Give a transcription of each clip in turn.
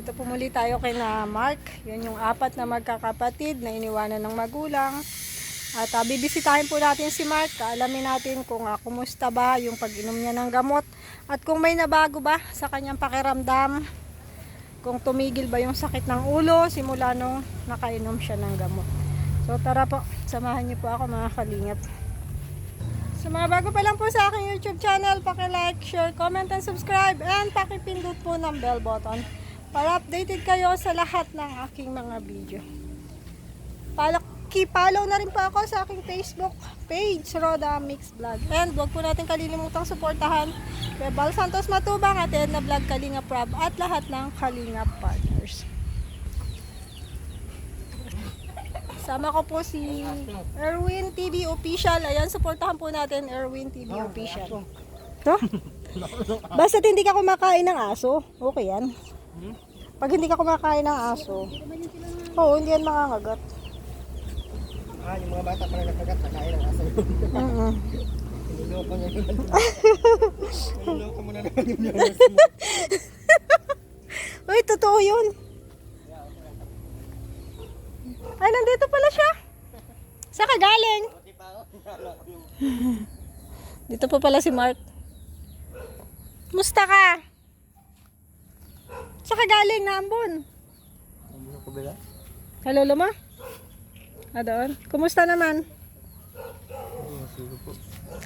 Dito po muli tayo kay na Mark. Yun yung apat na magkakapatid na iniwanan ng magulang. At uh, bibisitahin po natin si Mark. Alamin natin kung uh, kumusta ba yung pag-inom niya ng gamot. At kung may nabago ba sa kanyang pakiramdam. Kung tumigil ba yung sakit ng ulo simula nung nakainom siya ng gamot. So tara po, samahan niyo po ako mga kalingap. Sa mga bago pa lang po sa aking YouTube channel, like, share, comment, and subscribe. And pakipindot po ng bell button para updated kayo sa lahat ng aking mga video. Paki-follow na rin po ako sa aking Facebook page, Roda Mix Vlog. And huwag po natin kalilimutang suportahan kay Bal Santos Matubang at Edna Vlog Kalinga Prab at lahat ng Kalinga Partners. Sama ko po si Erwin TV Official. Ayan, suportahan po natin Erwin TV Official. To? Basta hindi ka kumakain ng aso, okay yan. Pag hindi ka kumakain ng aso, oo, hindi yan makakagat. Ah, yung mga bata pala nagkagat, nakain ang asa yun. Mm-mm. Niloko niya yun. Niloko mo na naman yung mo. Uy, totoo yun. Ay, nandito pala siya. Saan ka galing? Dito pa pala si Mark. Musta ka? Saan ka galing, Nambon? Hindi ko bila? Hello, Luma? Ah, doon. Kumusta naman? Sige po.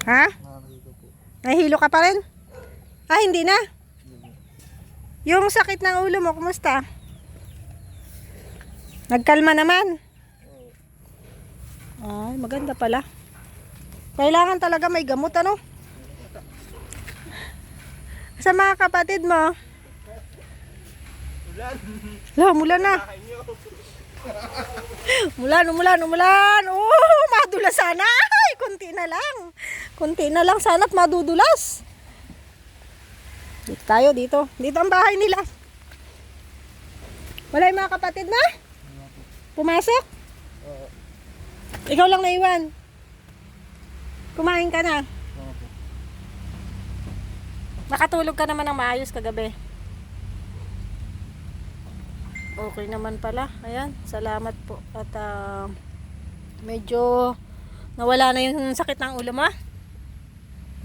Ha? Nakakita po. Nahihilo ka pa rin? Ah, hindi na? Yung sakit ng ulo mo, kumusta? Nagkalma naman? Ay, maganda pala. Kailangan talaga may gamot, ano? Sa mga kapatid mo? Ulan. Mulan na. Mulan, umulan, umulan. Oh, madulas sana. Ay, kunti na lang. Kunti na lang sana at madudulas. Dito tayo, dito. Dito ang bahay nila. Wala yung mga kapatid na? Pumasok? Oo. Ikaw lang naiwan. Kumain ka na. Nakatulog ka naman ng maayos kagabi. Okay naman pala. Ayan, salamat po. At ah, medyo nawala na yung sakit ng ulo mo.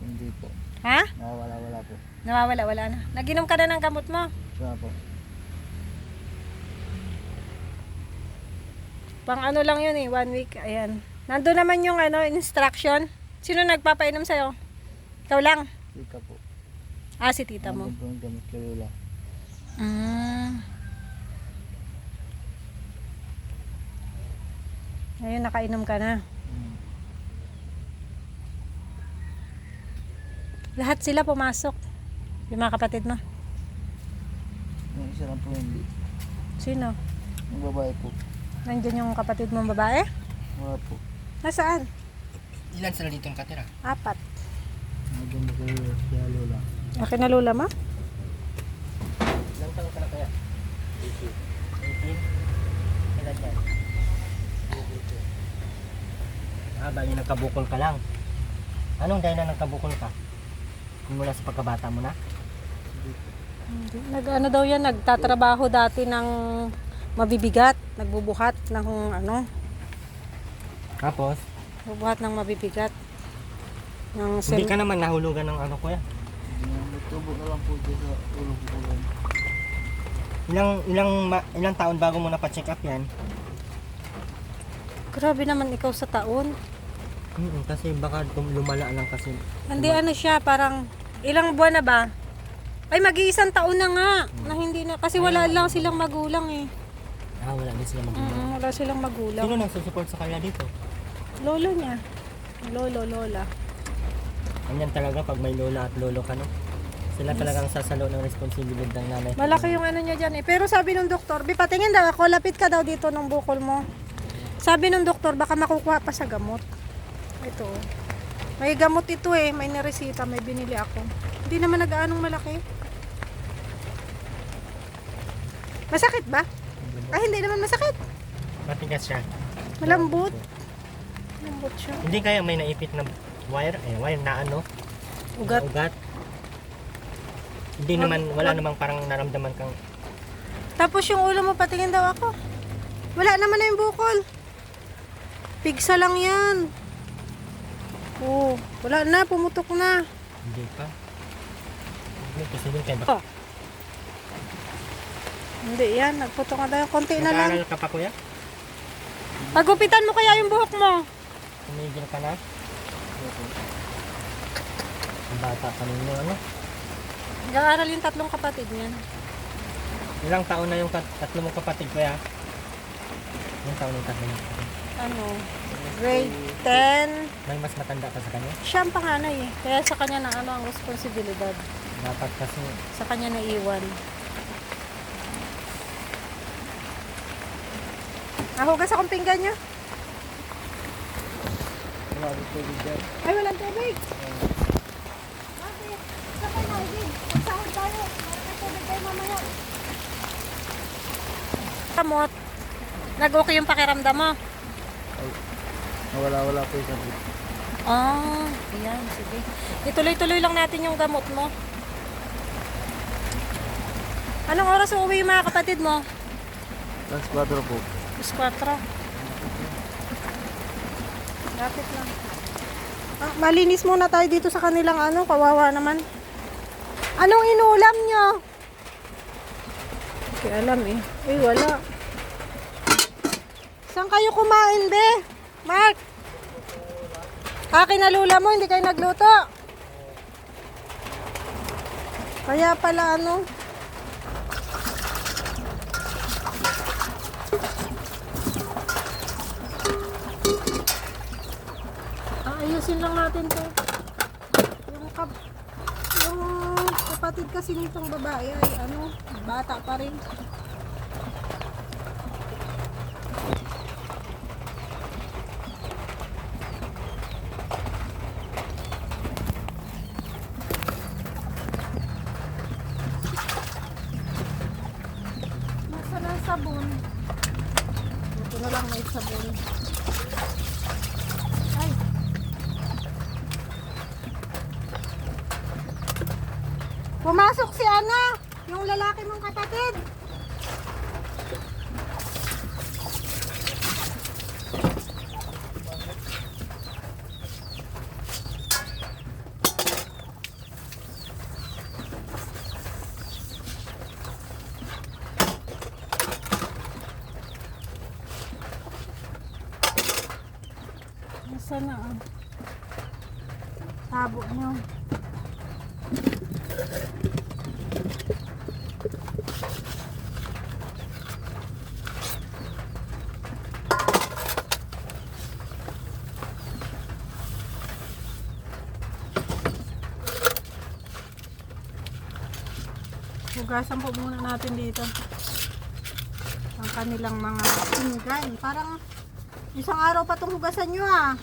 Hindi po. Ha? Nawawala-wala po. Nawawala, wala na. Naginom ka na ng gamot mo. Siya po. Pang ano lang yun eh, one week. Ayan. Nandun naman yung ano, instruction. Sino nagpapainom sa'yo? Ikaw lang. Sika po. Ah, si tita mo. Ano po yung gamit kay Lola? Mm. Ngayon nakainom ka na. Hmm. Lahat sila pumasok. Yung mga kapatid mo. Yung isa lang po hindi. Sino? Yung babae po. Nandiyan yung kapatid mong babae? Wala po. Nasaan? Ilan sila dito katira? Apat. Maganda kay kay Lola. Okay na lula mo? Ilan taon ka na kaya? 18. 18? Ilan yan? Ah, bali nagkabukol ka lang. Anong dahil na nagkabukol ka? Mula sa pagkabata mo na? Hindi. Nag ano daw yan, nagtatrabaho dati ng mabibigat. Nagbubuhat ng ano, Tapos? bubuhat ng mabibigat. Ng Hindi sem- ka naman nahulugan ng ano ko yan. Nagtubo na lang po dito sa ulo ko Ilang, ilang, ma- ilang taon bago mo napacheck up yan? Grabe naman ikaw sa taon. Mm, kasi baka tum- lumala lang kasi. Hindi ano siya, parang ilang buwan na ba? Ay, mag-iisang taon na nga. Na hindi na, kasi wala lang silang magulang eh. Ah, wala din sila magulang. Mm, wala silang magulang. Sino nang susupport sa kanya dito? Lolo niya. Lolo, lola. Ganyan talaga pag may lola at lolo ka, no? Sila talagang sasalo ng responsibilidad ng nanay. Malaki yung ano niya dyan eh. Pero sabi nung doktor, Bi, patingin daw ako, lapit ka daw dito ng bukol mo. Sabi nung doktor, baka makukuha pa sa gamot. Ito. May gamot ito eh. May naresita, may binili ako. Hindi naman nag-aanong malaki. Masakit ba? Ay, hindi naman masakit. Matigas siya. Malambot. Malambot siya. Hindi kaya may naipit na wire, eh, wire na ano, Ugat. na ugat. Hindi Wag- naman, wala wag- namang parang naramdaman kang Tapos yung ulo mo, patingin daw ako. Wala naman na yung bukol. Pigsa lang yan. Oo, wala na, pumutok na. Hindi pa. Hindi, kasi din kayo. Oh. Hindi yan, nagputok na tayo. Konti na lang. Nag-aaral ka pa kuya? Pagupitan mo kaya yung buhok mo. Tumigil ka na? Ang bata ka ninyo, ano? Nag-aaral yung tatlong kapatid niyan. Ilang taon na yung kat- tatlo mong kapatid kuya? Ilang taon yung tatlo mong kapatid? Ano, grade 10. May mas matanda ka sa kanya? Siya ang panganay eh. Kaya sa kanya na ano ang responsibilidad. Dapat kasi Sa kanya na iwan. Nahugas akong pinggan niyo. wala dito dyan. Ay, walang tubig. Bakit? Sabay na, Edwin. Magsahod tayo. Para may tubig tayo mamaya. Kamot. Nag-okay yung pakiramdam mo? Wala-wala po yung Ah, ayan, sige. Ituloy-tuloy lang natin yung gamot mo. Anong oras uuwi yung mga kapatid mo? Last 4 po. Alas 4. Lapit lang. Ah, malinis muna tayo dito sa kanilang ano, kawawa naman. Anong inulam nyo? Hindi alam eh. Uy, wala. Saan kayo kumain, be? Mark? Akin na lula mo, hindi kayo nagluto. Kaya pala ano, Ayusin lang natin to. Yung, kap yung kapatid kasi nitong babae ay ano, bata pa rin. Nasa na sabon? Ito na lang may sabon. Ay, Pumasok si Ana, yung lalaki mong kapatid. Nasaan na ah? Tabo niyo. Hugasan po muna natin dito. Ang kanilang mga pinggan. Parang isang araw pa itong hugasan nyo ah.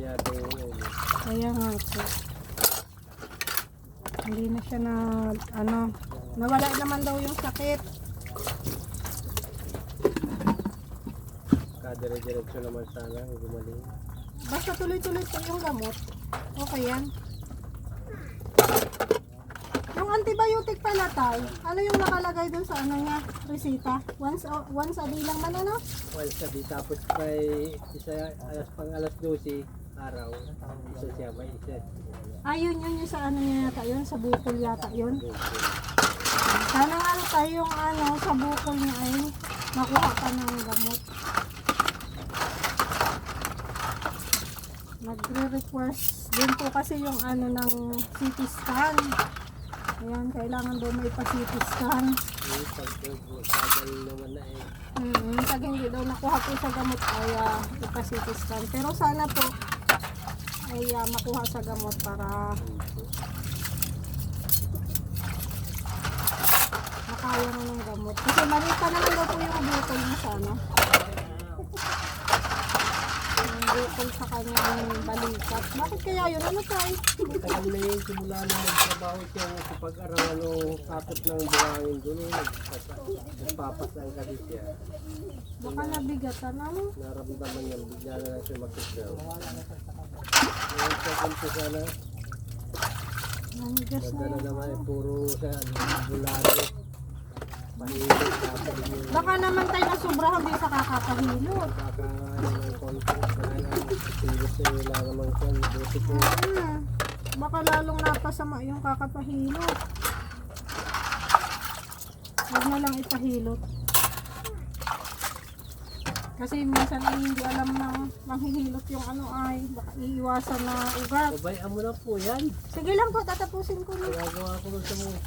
yata yung ulo. Kaya nga po. Hindi na siya na, ano, nawala naman daw yung sakit. Kadire-diretso naman sana, gumaling. Basta tuloy-tuloy po yung gamot. Okay yan. Yung antibiotic pala tayo, ano yung nakalagay dun sa ano niya, resita? Once, o, once a day lang man ano? Once a day, tapos may isa, alas, pang alas 12, araw. Isa siya may isa. Ah, yun yun yung sa ano niya yata yun, sa bukol yata yun. Sana nga ano tayo yung ano, sa bukol niya ay makuha ka ng gamot. Nagre-request din po kasi yung ano ng CT scan. Ayan, kailangan daw may pa-CT scan. Naman na eh. Mm, pag hindi daw nakuha po sa gamot ay uh, ipa-CT scan. Pero sana po ay ah, makuha sa gamot para makaya mo ng gamot. Kasi mali pa naman daw po yung bukol niya sana. Yung bukol sa kanyang balikat. Bakit kaya yun? Ano tayo? Matagal na yun simula na magtrabaho siya sa pag-aralan ng kapot ng buhangin doon. eh. Nagpapasang kasi siya. Baka nabigatan ano? Naramdaman niya, bigla na lang siya makisyaw. Ngayon sa umpisa na, Nanigas na naman eh, puro sa bulado. Baka naman tayo na sobrahan din sa kakapahilot. baka pilis na wala naman. Baka lalong napasama yung kakapahilot. Huwag na lang ipahilot. Kasi minsan ay hindi alam ng manghihilot yung ano ay baka iiwasan na ugat. Babayan mo na po yan. Sige lang po, tatapusin ko na. Gagawa ko nun sa mga.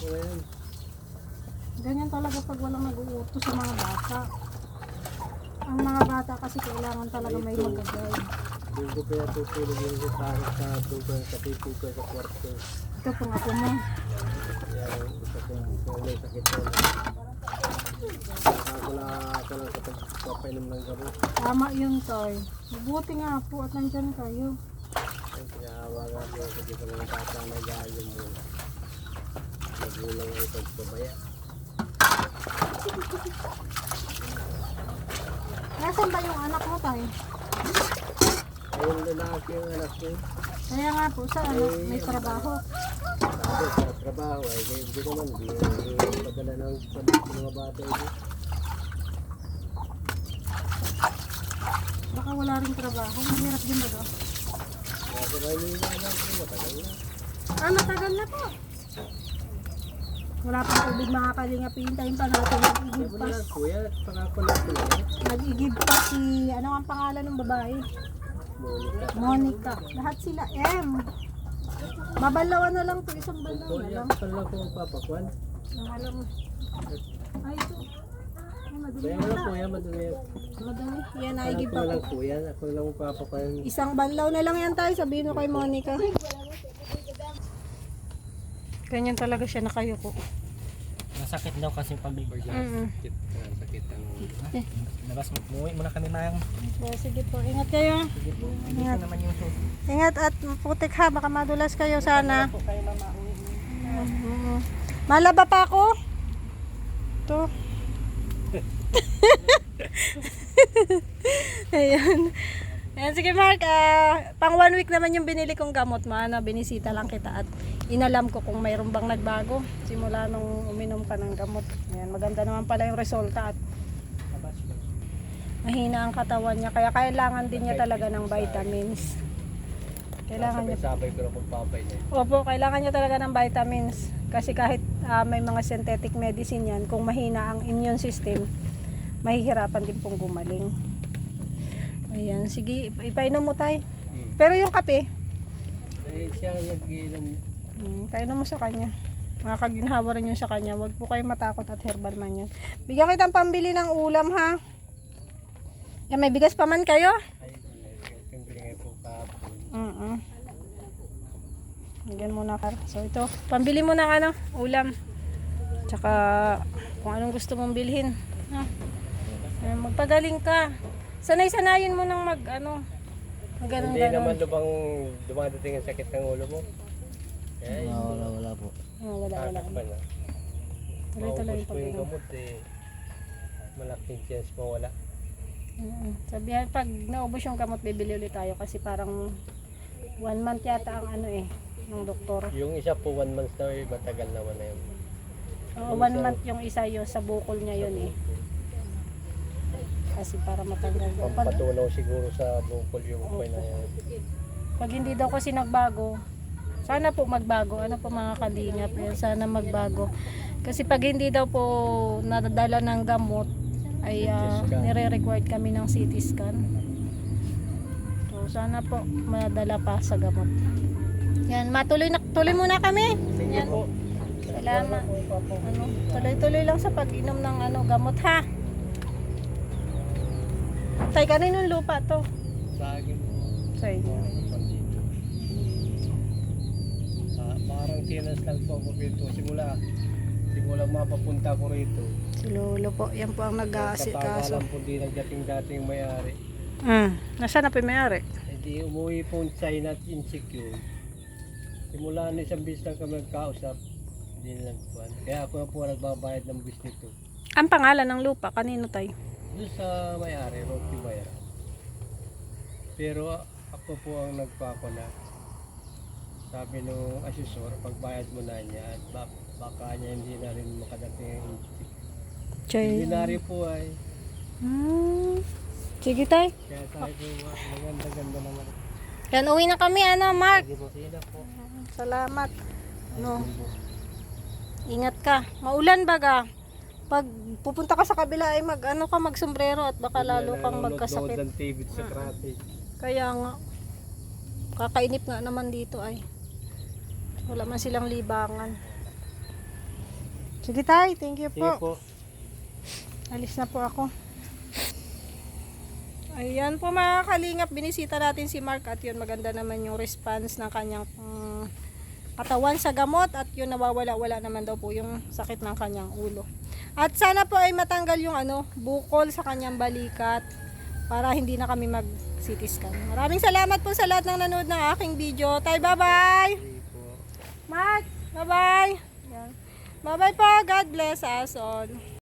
O yan. Ganyan talaga pag walang nag-uuto sa mga bata. Ang mga bata kasi kailangan talaga may magagay. Doon ko kaya tutulog yung gitara sa dugan sa pipugan sa kwarto. Ito pong ako mo. Kaya isa kong kung may sakit ko. Nakakula ako lang sa pagpapainom ng gamot. Tama yun, Toy. Mabuti nga po at nandyan kayo. Nga po ako dito sa mga bata na galing mo. Magulang ay pagpabaya. Nasaan ba yung anak mo, Toy? Ayun lalaki yung anak ko. Kaya nga po, sa ano, may trabaho. Sabi sa trabaho ay hindi naman. Hindi padala ng sa mga bata ito. Baka wala rin trabaho. Mahirap din ba? Kaya sa may nila na matagal na. Ah, matagal na po. Wala pang tubig mga kalinga. Pintayin pa natin. Nag-igib Sabi pa. na kuya, pangako na ko lang. Nag-igib pa si, ano ang pangalan ng babae? Monica. Monica. Lahat sila M. Babalawan na lang po. Isang balaw na lang. pa lang ko magpapakwan. Ang alam mo. Ay, ito. Ay, madali Kaya na. wala kuya, madali. Madali. Yan, Parang naigib ko pa na lang kuya, ako na lang. Isang banlaw na lang yan tayo. Sabihin mo kay Monica. Ganyan talaga siya nakayuko. Masakit daw kasi pabibig. Mm Sakit, sakit ang Labas mo, umuwi muna kami mayang. So, sige po. Ingat kayo. Hindi ko naman yung suit. Ingat at putik ha. Baka madulas kayo sana. Po kayo mama, uwi mo. Mhm. Malaba pa ako. To. Ayan. Ayan, sige Mark, ah, pang one week naman yung binili kong gamot, mana, binisita lang kita at inalam ko kung mayroon bang nagbago simula nung uminom ka ng gamot. Ayan, maganda naman pala yung resulta at mahina ang katawan niya, kaya kailangan din niya talaga ng vitamins. Kailangan niya sabay ko magpapay niya. Opo, kailangan niya talaga ng vitamins. Kasi kahit ah, may mga synthetic medicine yan, kung mahina ang immune system, mahihirapan din pong gumaling. Ayan, sige, ipa- ipainom mo tayo. Pero yung kape, Eh, siya nag-inom. hmm, painom mo sa kanya. Makakaginhawa rin yun sa kanya. Huwag po kayo matakot at herbal man yun. Bigyan kitang pambili ng ulam ha. Yan, may bigas pa man kayo? Ay, yung binigay ko kahapon. Oo. Bigyan mo na kar. So ito, pambili mo ng ano, ulam. Tsaka kung anong gusto mong bilhin. Ha? Ayan, magpagaling ka. Sanay-sanayin mo ng mag ano, mag ganun Hindi ganun. naman lumang dumadating ang sakit ng ulo mo. Eh, wala, wala po. Oh, wala, wala. Agad pa na. Tuloy-tuloy yung Maubos yung gamot eh. Malaking chance mawala. Mm, Sabihan, pag naubos yung gamot, bibili ulit tayo kasi parang one month yata ang ano eh, ng doktor. Yung isa po one month na eh, matagal naman na yun. Oo, one month yung isa yun, sa bukol niya yun eh. Kasi para matanggal daw. Pag, Pampatunaw siguro sa bukol yung upay na yan. pag hindi daw kasi nagbago, sana po magbago. Ano po mga kalingap, eh, sana magbago. Kasi pag hindi daw po nadadala ng gamot, ay ah, scan. nire-required kami ng CT scan. So sana po madala pa sa gamot. Yan, matuloy na tuloy muna kami. Yan. Salamat. Ano, tuloy-tuloy lang sa pag-inom ng ano gamot ha. Tay, kaninong lupa to? Sa akin po. Sa inyo. Ah, parang tinas lang po ako rito. Simula, simula mapapunta ko rito. Si Lolo po, yan po ang nag-aasikaso. Katagalan po din ang dating-dating may-ari. Mm. Nasaan na po yung may-ari? Hindi umuwi po ang China at insecure. Simula na isang bis lang kami nagkausap, hindi na nagpuan. Kaya ako na po nagbabayad ng bis nito. Ang pangalan ng lupa, kanino tay? Doon sa may-ari, Rocky Bayer. Pero ako po ang nagpako na sabi nung asesor, pagbayad mo na niya at bak- baka niya hindi na rin makadating ang insecure. Chay. Binary po ay, Hmm. Sige tay. kaya ko, "Wa- maganda-ganda naman. Yan, uwi na kami, ano, Mark. Sige po, sila po. Salamat. No. Ingat ka. Maulan baga. Pag pupunta ka sa kabila ay mag ano ka magsombrero at baka lalo kang magkasakit. ng TV sa krate. Kaya nga kakainip nga naman dito ay. Wala man silang libangan. Sige tay, thank you Sige po. po. Alis na po ako. Ayan po mga kalingap, binisita natin si Mark at yun maganda naman yung response ng kanyang mm, katawan sa gamot at yun nawawala-wala naman daw po yung sakit ng kanyang ulo. At sana po ay matanggal yung ano, bukol sa kanyang balikat para hindi na kami mag CT scan. Maraming salamat po sa lahat ng nanood ng aking video. Tay, bye-bye! Mark, bye-bye! Bye-bye po. God bless us all.